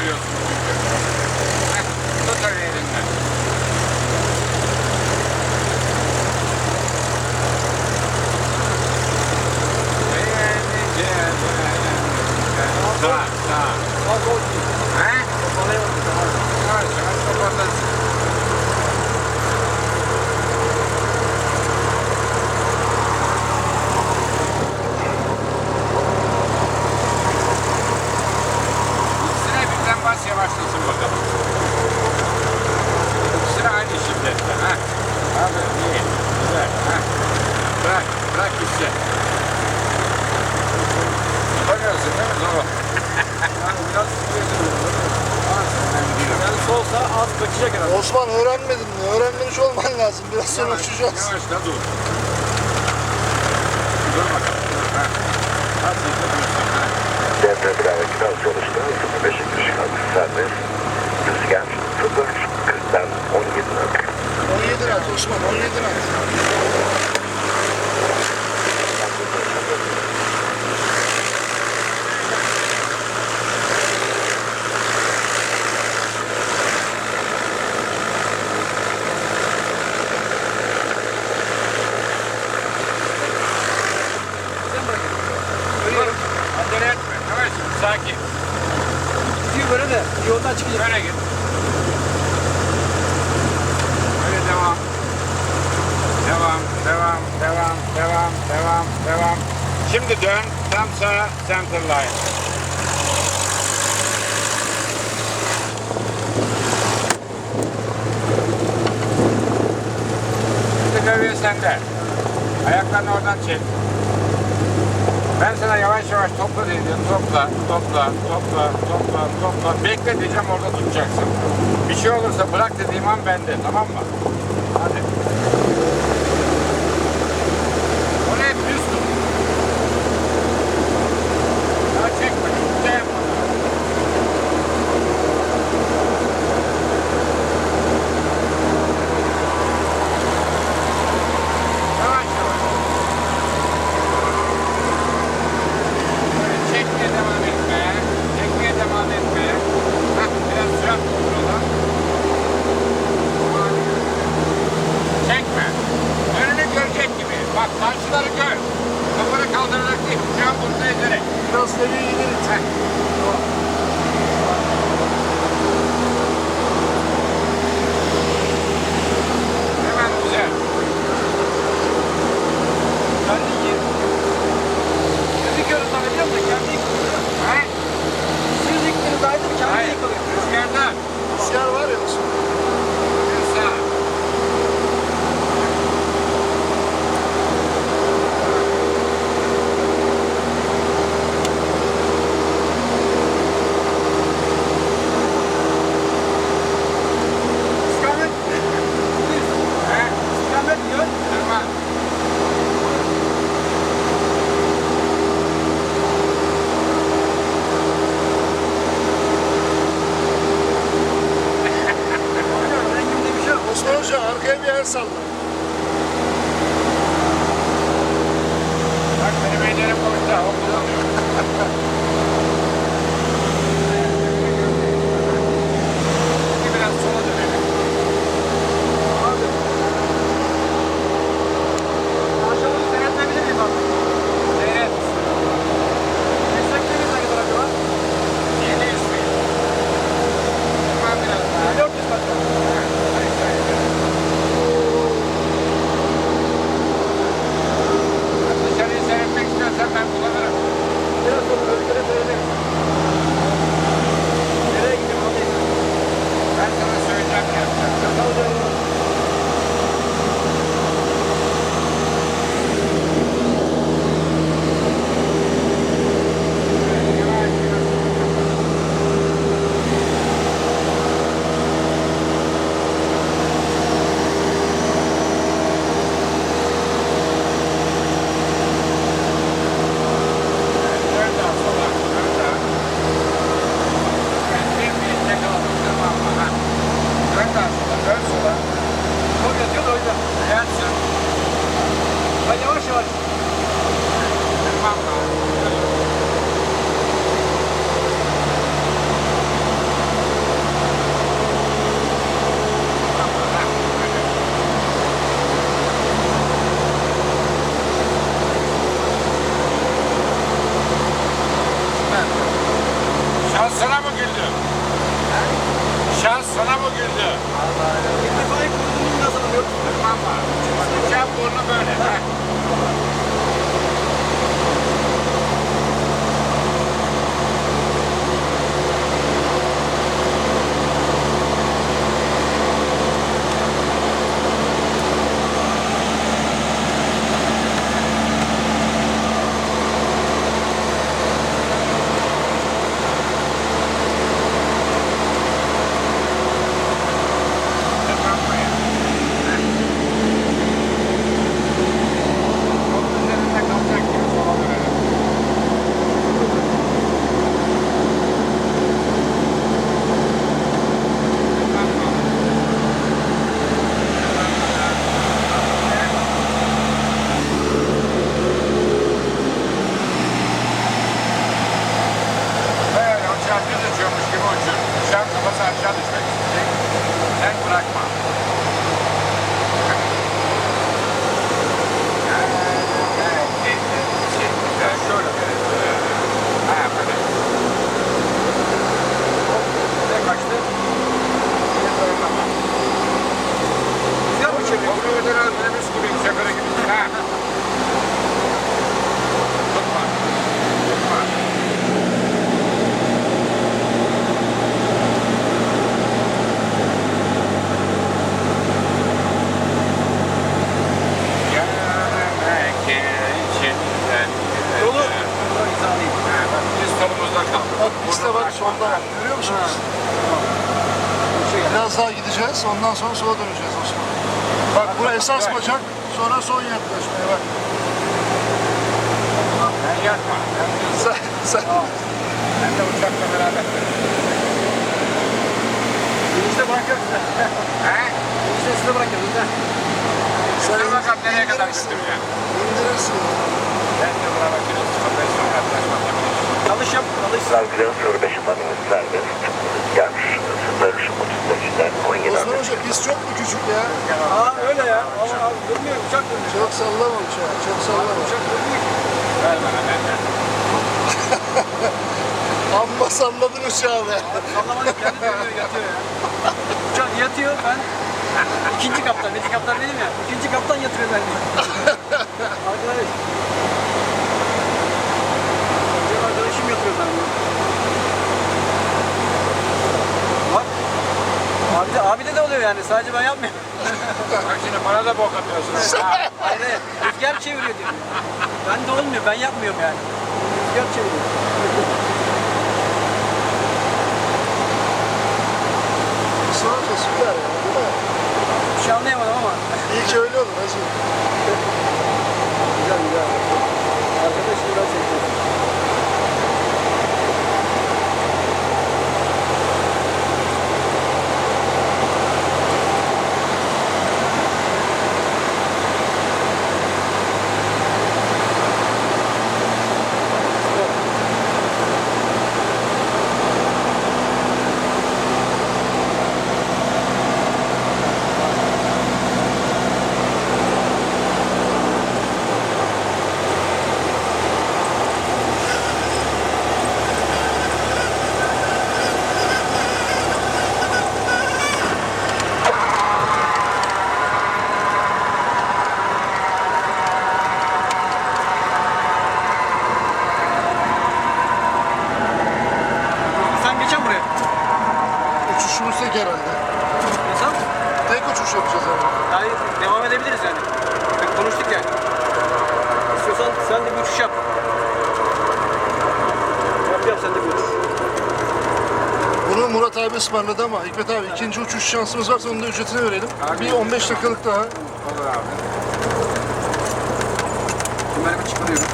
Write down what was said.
görüyorsunuz çünkü. Heh, tut öyle elinden. Sağ, sağ. Sağ, sağ. He? Kapanıyor. Sağ, sağ. Kapatasın. Öğrenmemiş olman lazım. Biraz sonra Yavaş, uçacağız. Yavaş da dur. Dur bakalım. Ha. Nasıl yapıyorsun? Ha. Devre trafik biraz çalıştı. 05 ışık serbest. Rüzgar 0, 40'dan 17 knot. 17 nat Osman 17 nat. Dur. Acele etme. Yavaş. Sakin. Gidiyor böyle de yoldan çıkacak. Böyle git. Böyle devam. Devam, devam, devam, devam, devam, devam. Şimdi dön. Tam sağa center line. Şimdi gövde sende. Ayaklarını oradan çek. Ben sana yavaş yavaş topla dedim. Topla, topla, topla, topla, topla. Bekle diyeceğim orada tutacaksın. Bir şey olursa bırak dediğim an bende. Tamam mı? Trabzon'a göre. Dostları yeniriz. Bir yer salla. Bak benim ellerim boşta. Как сюда. Только отсюда уйдет. Я отсюда. Понимаешь, вот? Мамка. Sana mı güldü? İttifak kurulunun nasıl? Tamam mı? Sen bunu böyle. Kaldık. Bak solda bak. Görüyor musunuz? Biraz daha gideceğiz. Ondan sonra sola döneceğiz Osman. Bak bura esas bacak. Sonra son yaklaşmaya bak. Sen yakma. Sen, sen. Ben de uçakla beraber. İşte bırakıyoruz. He? İşte size bırakıyoruz. ha. Dur bakalım nereye kadar indirirsin. götüreceğim. İndirirsin. Ben de buna bakıyorum. Profesyon yaklaşmak Çalış yap, çalış. Radyo 05 numaranız serbest. Rüzgar 0.35'den 17 Osman Hoca pist çok mu küçük ya? Aa öyle ya. Ama abi durmuyor, uçak durmuyor. Çok sallamamış ha. Çok sallama. Uçak durmuyor ki. Ver bana ben de. Amma salladın uçağı be. Sallamanın kendi dönüyor, yatıyor ya. Uçak yatıyor, ben ikinci kaptan, ikinci kaptan değilim ya. İkinci kaptan yatırıyor beni. Arkadaş. Benim arkadaşım yatırıyor beni. Bak. Abi oluyor yani, sadece ben yapmıyorum. Bak şimdi bana da bok atıyorsun. Ha. Hayır, hayır. Rüzgar çeviriyor diyorum. Ben de olmuyor, ben yapmıyorum yani. Rüzgar çeviriyor. Hoca süper ya. Değil mi? Bir şey anlayamadım ama. İyi ki öyle olur. Hacı. Güzel güzel. Arkadaş biraz çekiyor. Sen geçen buraya. Uçuşumuz tek herhalde. Nasıl? Tek uçuş yapacağız herhalde. Hayır, devam edebiliriz yani. Bak, konuştuk yani. İstiyorsan sen de bir uçuş yap. Yap yap sen de bir uçuş. Bunu Murat abi ısmarladı ama Hikmet abi ikinci uçuş şansımız varsa onun da ücretini verelim. Bir 15 dakikalık daha. Olur abi. Kemerimi çıkarıyorum.